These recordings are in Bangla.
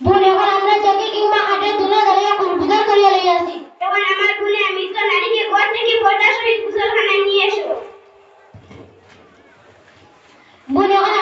বোন এখন আমরা চোখে কিংবা হাটে তুলে ধরে গুজার করিয়া লইয়াছি তখন আমার ভুলে মিত্র নারীকে ঘর থেকে পর্দা সহিত গুজলখানায় নিয়ে এসো। বোন এখন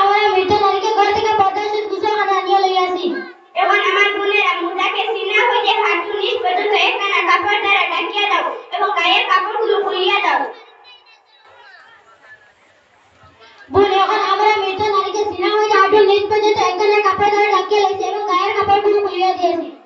agradeço.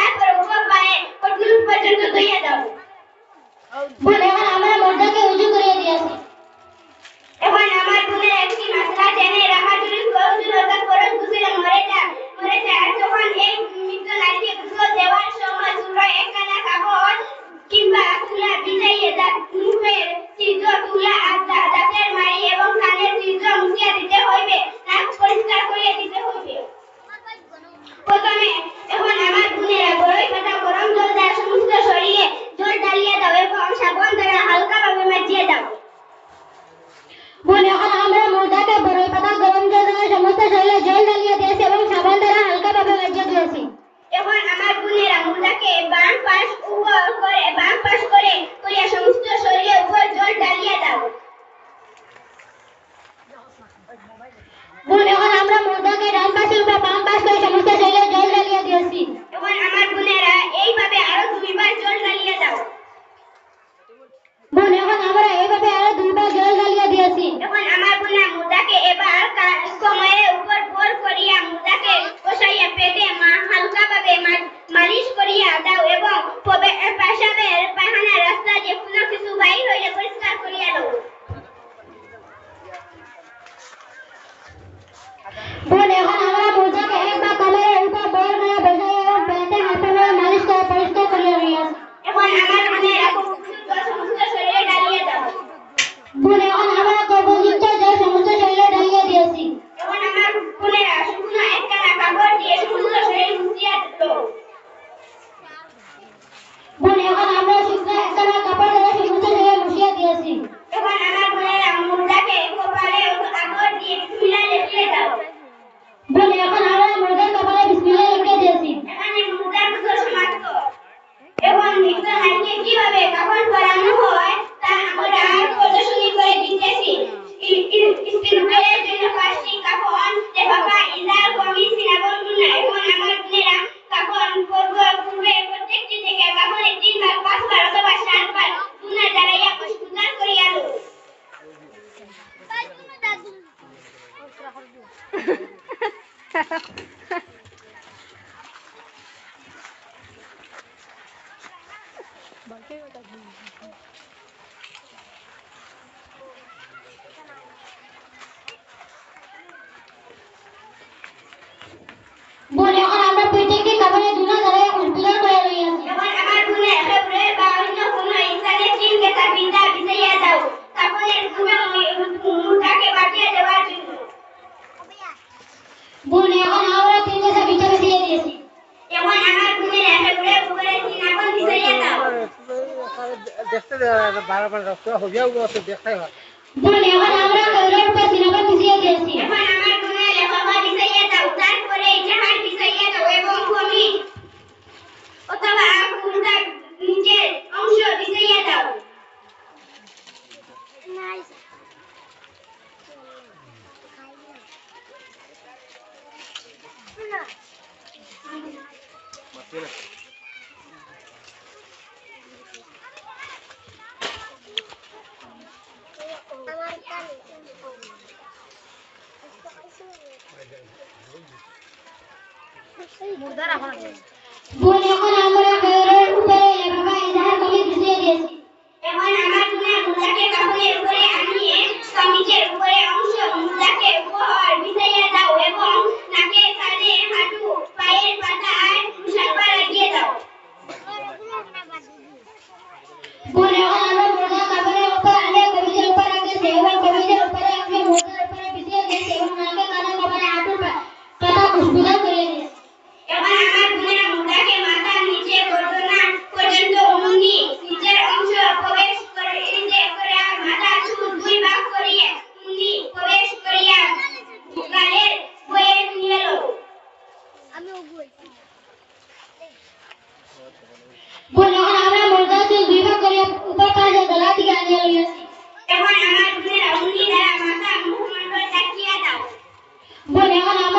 बात करो काय परंपरा आहे पण म्हणून पर्यटन करतो या जाऊ बोलायला Ha ha ha. బాధపడదు హుజావు దేస్తాయి ఉత్తమ মুর্দার এখন ध्यान